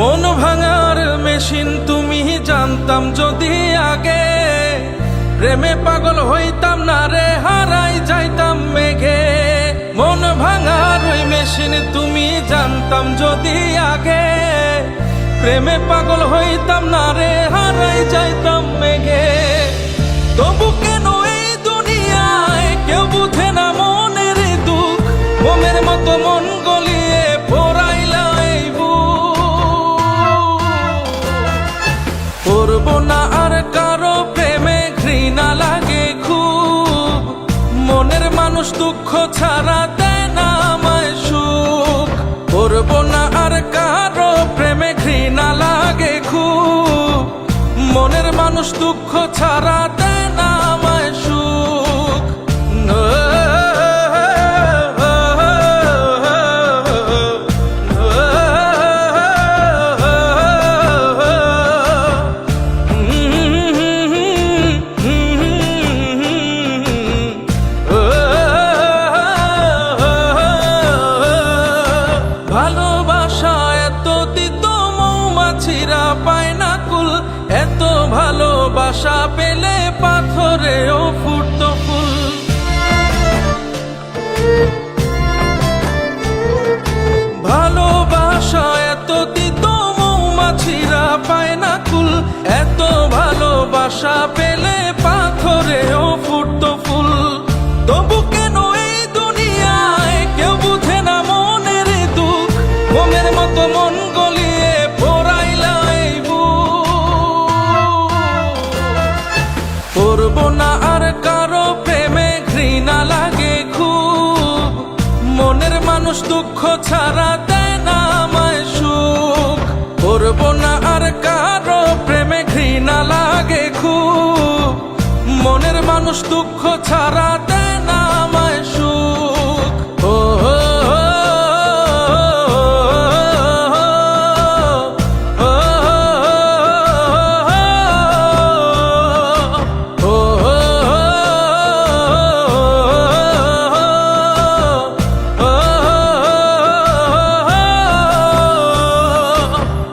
মন ভাঙার মেশিন তুমি জানতাম যদি আগে। প্রেমে পাগল হইতাম না রে, হারাই যাইতাম মেঘে। মন ভাঙার ওই মেশিন তুমি জানতাম যদি আগে। প্রেমে পাগল হইতাম না রে, হারাই যাইতাম না আর কারও প্রেমে ঘৃণা লাগে খুব। মনের মানুষ দুঃখ ছাড়া দেয় না আমায় সুখ। করব না আর কারও প্রেমে ঘৃণা লাগে খুব। মনের মানুষ দুঃখ ছাড়া ভালোবাসা পেলে পাথরেও ফুটত ফুল। ভালোবাসা এত দিত মৌমাছিরা পায় না কুল, এত ভালোবাসা পেলে করব না আর কারও প্রেমে ঘৃণা লাগে খুব। মনের মানুষ দুঃখ ছাড়া দেয় না আমায় সুখ। করব না আর কারও প্রেমে ঘৃণা লাগে খুব। মনের মানুষ দুঃখ ছাড়া দেয়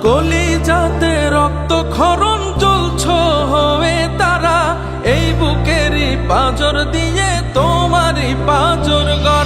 কলি যাতে রক্ত খরণ চলছ হয়ে তারা। এই বুকেরই পাজর দিয়ে তোমারই পাজর গা